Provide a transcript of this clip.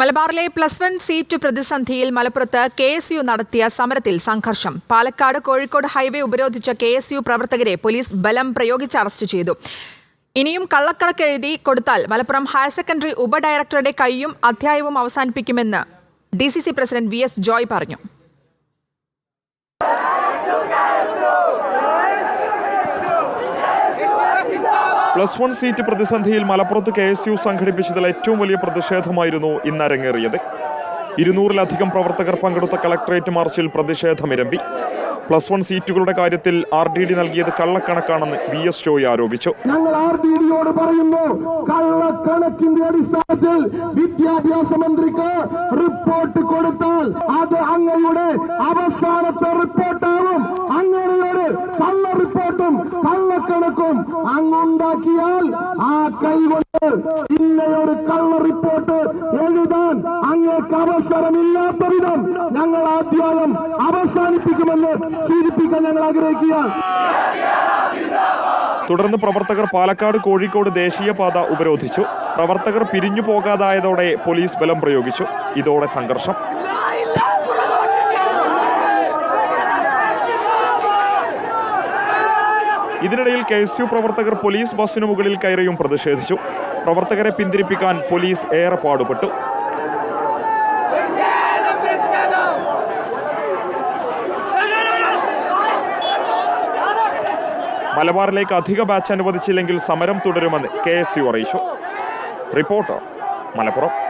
മലബാറിലെ plus one seat പ്രതിസന്ധിയിൽ മലപ്പുറത്ത് കെ എസ് യു നടത്തിയ സമരത്തിൽ സംഘർഷം. പാലക്കാട് കോഴിക്കോട് ഹൈവേ ഉപരോധിച്ച കെ എസ് യു പ്രവർത്തകരെ പോലീസ് ബലം പ്രയോഗിച്ച് അറസ്റ്റ് ചെയ്തു. ഇനിയും കള്ളക്കണക്ക് എഴുതി കൊടുത്താൽ മലപ്പുറം ഹയർ സെക്കൻഡറി ഉപഡയറക്ടറുടെ കൈയും അധ്യായവും അവസാനിപ്പിക്കുമെന്ന് D C C president V S Joy പറഞ്ഞു. പ്ലസ് വൺ സീറ്റ് പ്രതിസന്ധിയിൽ മലപ്പുറത്ത് കെ എസ് യു സംഘടിപ്പിച്ചതിൽ ഏറ്റവും വലിയ പ്രതിഷേധമായിരുന്നു ഇന്ന് അരങ്ങേറിയത്. ഇരുന്നൂറിലധികം പ്രവർത്തകർ പങ്കെടുത്ത കളക്ടറേറ്റ് മാർച്ചിൽ പ്രതിഷേധമിരമ്പി. പ്ലസ് വൺ സീറ്റുകളുടെ കാര്യത്തിൽ ആർ ഡി ഡി നൽകിയത് കള്ളക്കണക്കാണെന്ന് വി എസ് ജോയ് ആരോപിച്ചു. ഞങ്ങൾ ആർ ഡി ഡിയോട് പറയുന്നു കള്ളക്കണക്കിന്റെ അടിസ്ഥാനത്തിൽ വിദ്യാഭ്യാസ മന്ത്രിക്ക് റിപ്പോർട്ട് കൊടുത്താൽ അത് അങ്ങയുടെ അവസാനത്തെ റിപ്പോർട്ടാവും കള്ള റിപ്പോർട്ടും കള്ളക്കണക്കും അങ്ങുണ്ടാക്കിയാൽ ആ കൈകൊണ്ട് ഇന്നയൊരു കള്ള റിപ്പോർട്ട് എഴുതാൻ അങ്ങേക്ക് അവസരമില്ലാത്ത വിധം ഞങ്ങൾ അധ്യായം അവസാനിപ്പിക്കുമെന്ന് സൂചിപ്പിക്കാൻ ഞങ്ങൾ ആഗ്രഹിക്കുകയാണ് തുടർന്ന് പ്രവർത്തകർ പാലക്കാട് കോഴിക്കോട് ദേശീയപാത ഉപരോധിച്ചു. പ്രവർത്തകർ പിരിഞ്ഞു പോകാതായതോടെ പോലീസ് ബലം പ്രയോഗിച്ചു. ഇതോടെ സംഘർഷം. ഇതിനിടയിൽ കെ എസ് യു പ്രവർത്തകർ പോലീസ് ബസ്സിനു മുകളിൽ കയറിയും പ്രതിഷേധിച്ചു. പ്രവർത്തകരെ പിന്തിരിപ്പിക്കാൻ പോലീസ് ഏറെ പാടുപെട്ടു. മലബാറിലേക്ക് അധിക ബാച്ച് അനുവദിച്ചില്ലെങ്കിൽ സമരം തുടരുമെന്ന് കെ എസ് യു അറിയിച്ചു. റിപ്പോർട്ടർ മലപ്പുറം.